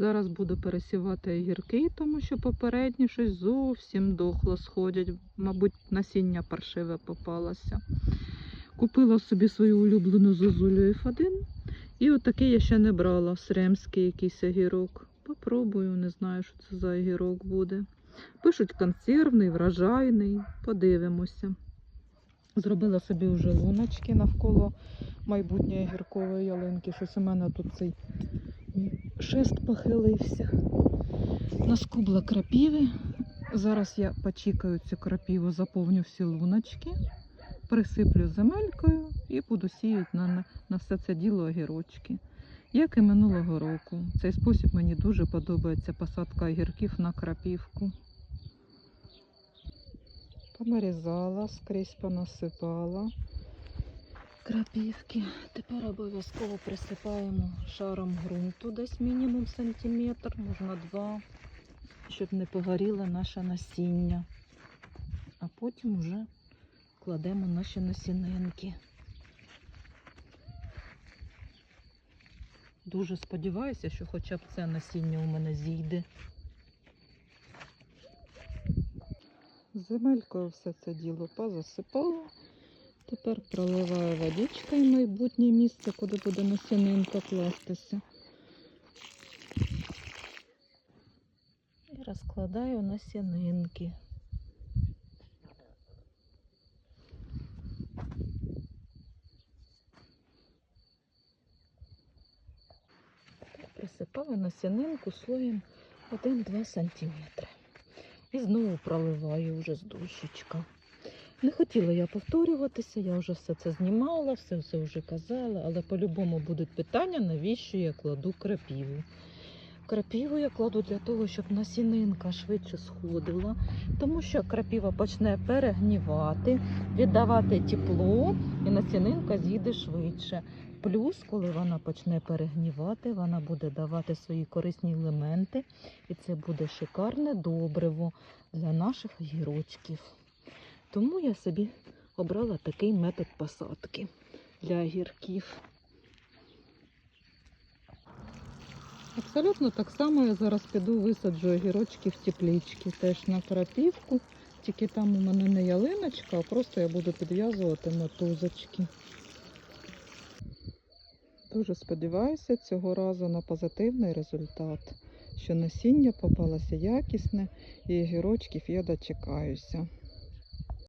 Зараз буду пересівати огірки, тому що попередні щось зовсім дохло сходять. Мабуть, насіння паршиве попалося. Купила собі свою улюблену зозулю F1. І отакий я ще не брала, сремський якийсь огірок. Попробую, не знаю, що це за огірок буде. Пишуть консервний, вражайний. Подивимося. Зробила собі вже луночки навколо майбутньої гіркової ялинки. Щось у мене тут цей шест похилився. Наскубла крапіви. Зараз я почікаю цю крапіву, заповню всі луночки, присиплю земелькою і буду сіяти на, на все це діло огірочки. Як і минулого року. Цей спосіб мені дуже подобається посадка огірків на крапівку. Понарізала, скрізь понасипала крапівки. Тепер обов'язково присипаємо шаром ґрунту, десь мінімум сантиметр, можна два, щоб не погоріло наше насіння. А потім вже кладемо наші насінинки. Дуже сподіваюся, що хоча б це насіння у мене зійде. Земелькою все це діло позасипала. Тепер проливаю водичкою майбутнє місце, куди буде насінинка кластися. І розкладаю насінинки. Присипаю насінинку слоєм 1-2 см. І знову проливаю вже з дощечка. Не хотіла я повторюватися, я вже все це знімала, все все вже казала, але по-любому будуть питання, навіщо я кладу крапіву. Крапіву я кладу для того, щоб насінинка швидше сходила, тому що крапіва почне перегнівати, віддавати тепло, і насінинка з'їде швидше. Плюс, коли вона почне перегнівати, вона буде давати свої корисні елементи, і це буде шикарне добриво для наших гірочків. Тому я собі обрала такий метод посадки для огірків. Абсолютно так само я зараз піду висаджу огірочки в теплічки, теж на крапівку. Тільки там у мене не ялиночка, а просто я буду підв'язувати мотузочки. Дуже сподіваюся цього разу на позитивний результат, що насіння попалося якісне і огірочків я дочекаюся.